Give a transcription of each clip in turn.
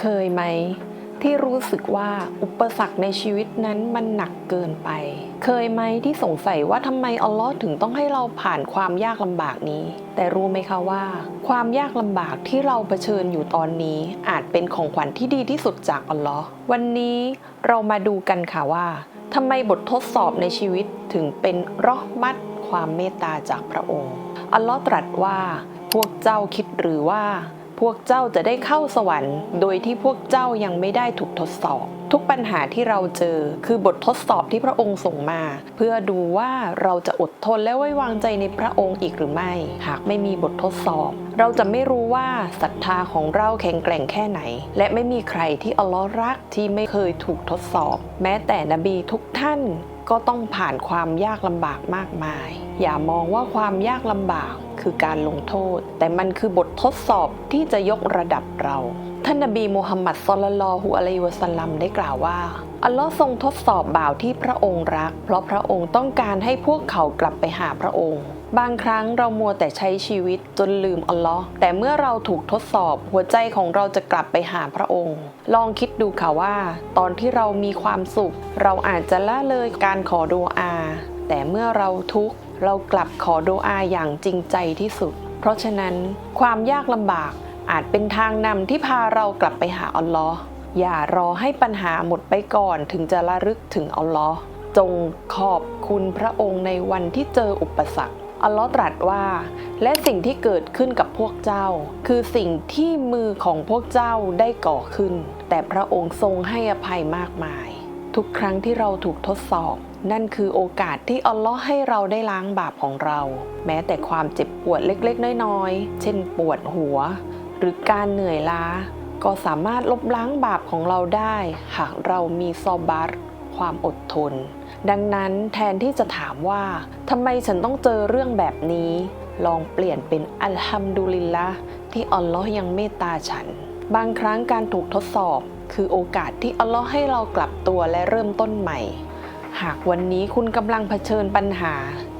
เคยไหม ที่รู้สึกว่าอุปสรรคในชีวิตนั้นมันหนักเกินไป เคยไหมที่สงสัยว่าทำไมอัลลอฮ์ถึงต้องให้เราผ่านความยากลำบากนี้ แต่รู้ไหมคะว่า ความยากลำบากที่เราเผชิญอยู่ตอนนี้ อาจเป็นของขวัญที่ดีที่สุดจากอัลลอฮ์วันนี้เรามาดูกันค่ะว่าทำไมบททดสอบในชีวิตถึงเป็นรอหมัดความเมตตาจากพระองค์ อัลลอฮ์ตรัสว่าพวกเจ้าคิดหรือว่า พวกเจ้าจะได้เข้าสวรรค์ โดยที่พวกเจ้ายังไม่ได้ถูกทดสอบ ทุกปัญหาที่เราเจอคือบททดสอบที่พระองค์ส่งมา เพื่อดูว่าเราจะอดทนและไว้วางใจในพระองค์อีกหรือไม่ หากไม่มีบททดสอบ เราจะไม่รู้ว่าศรัทธาของเราแข็งแกร่งแค่ไหน และไม่มีใครที่อัลลอฮ์รักที่ไม่เคยถูกทดสอบ แม้แต่นบีทุกท่านก็ต้องผ่านความยากลำบากมากมาย อย่ามองว่าความยากลำบาก คือการลงโทษ แต่มันคือบททดสอบที่จะยกระดับเรา ท่านนบีมูฮัมมัดสลลัลลอฮุอะลัยวะสัลลัมได้กล่าวว่า อัลลอฮ์ทรงทดสอบบ่าวที่พระองค์รัก เพราะพระองค์ต้องการให้พวกเขากลับไปหาพระองค์บางครั้งเรามัวแต่ใช้ชีวิตจนลืมอัลลอฮ์แต่เมื่อเราถูกทดสอบหัวใจของเราจะกลับไปหาพระองค์ ลองคิดดูค่ะว่า ตอนที่เรามีความสุข เราอาจจะละเลยการขอดูอา แต่เมื่อเราทุกข์ เรากลับขอโดอาอย่างจริงใจที่สุด เพราะฉะนั้นความยากลำบากอาจเป็นทางนำที่พาเรากลับไปหาอัลลอฮ์อย่ารอให้ปัญหาหมดไปก่อนถึงจะระลึกถึงอัลลอฮ์จงขอบคุณพระองค์ในวันที่เจออุปสรรคอัลลอฮ์ตรัสว่า และสิ่งที่เกิดขึ้นกับพวกเจ้า คือสิ่งที่มือของพวกเจ้าได้ก่อขึ้น แต่พระองค์ทรงให้อภัยมากมาย ทุกครั้งที่เราถูกทดสอบ นั่นคือโอกาสที่อัลลอฮ์ให้เราได้ล้างบาปของเรา แม้แต่ความเจ็บปวดเล็กๆ น้อยๆ เช่นปวดหัว หรือการเหนื่อยล้า ก็สามารถลบล้างบาปของเราได้ หากเรามีซอบัตความอดทน ดังนั้นแทนที่จะถามว่าทำไมฉันต้องเจอเรื่องแบบนี้ ลองเปลี่ยนเป็นอัลฮัมดุลิลละที่อัลลอฮ์ยังเมตตาฉัน บางครั้งการถูกทดสอบ คือโอกาสที่อัลลอฮ์ให้เรากลับตัวและเริ่มต้นใหม่ หากวันนี้คุณกำลังเผชิญปัญหา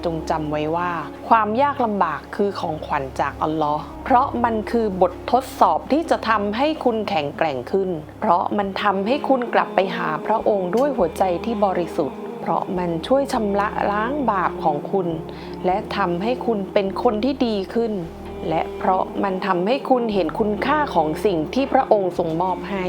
จงจำไว้ว่า ความยากลำบากคือของขวัญจากอัลลอฮ์เพราะมันคือบททดสอบที่จะทำให้คุณแข็งแกร่งขึ้น เพราะมันทำให้คุณกลับไปหาพระองค์ด้วยหัวใจที่บริสุทธิ์เพราะมันช่วยชำระล้างบาปของคุณ และทำให้คุณเป็นคนที่ดีขึ้น และเพราะมันทำให้คุณเห็นคุณค่าของสิ่งที่พระองค์ทรงมอบให้